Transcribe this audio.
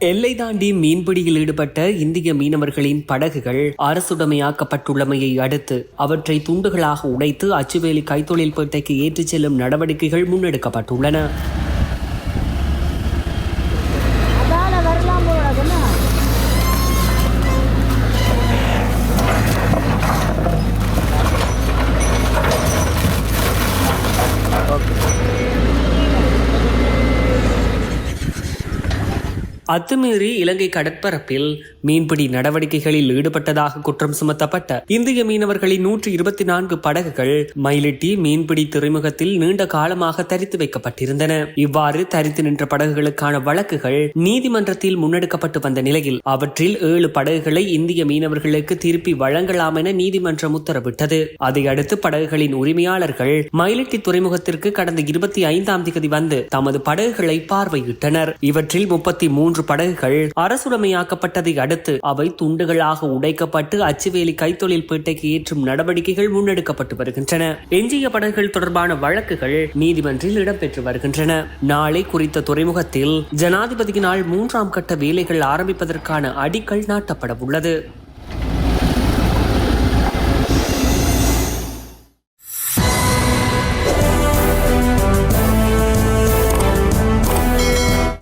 எல்லை தாண்டி மீன்பிடியில் ஈடுபட்ட இந்திய மீனவர்களின் படகுகள் அரசுடைமையாக்கப்பட்டுள்ளமையை அடுத்து அவற்றை துண்டுகளாக உடைத்து அச்சுவேலி கைத்தொழில் பேட்டைக்கு ஏற்றிச் செல்லும் நடவடிக்கைகள் முன்னெடுக்கப்பட்டுள்ளன Okay. அத்துமீறி இலங்கை கடற்பரப்பில் மீன்பிடி நடவடிக்கைகளில் ஈடுபட்டதாக குற்றம் சுமத்தப்பட்ட இந்திய மீனவர்களின் நூற்றி இருபத்தி நான்கு படகுகள் மயிலிட்டி மீன்பிடி துறைமுகத்தில் நீண்ட காலமாக தரித்து வைக்கப்பட்டிருந்தன. இவ்வாறு தரித்து நின்ற படகுகளுக்கான வழக்குகள் நீதிமன்றத்தில் முன்னெடுக்கப்பட்டு வந்த நிலையில் அவற்றில் ஏழு படகுகளை இந்திய மீனவர்களுக்கு திருப்பி வழங்கலாம் என நீதிமன்றம் உத்தரவிட்டது. அதையடுத்து படகுகளின் உரிமையாளர்கள் மயிலிட்டி துறைமுகத்திற்கு கடந்த இருபத்தி ஐந்தாம் தேதி வந்து தமது படகுகளை பார்வையிட்டனர். இவற்றில் முப்பத்தி மூன்று மூன்று படகுகள் அரசுடைமையாக்கப்பட்டதை அடுத்து அவை துண்டுகளாக உடைக்கப்பட்டு அச்சுவேலி கைத்தொழில் பேட்டைக்கு ஏற்றும் நடவடிக்கைகள் முன்னெடுக்கப்பட்டு வருகின்றன. எஞ்சிய படகுகள் தொடர்பான வழக்குகள் நீதிமன்றில் இடம்பெற்று வருகின்றன. நாளை குறித்த துறைமுகத்தில் ஜனாதிபதியினால் மூன்றாம் கட்ட வேலைகள் ஆரம்பிப்பதற்கான அடிக்கல் நாட்டப்பட உள்ளது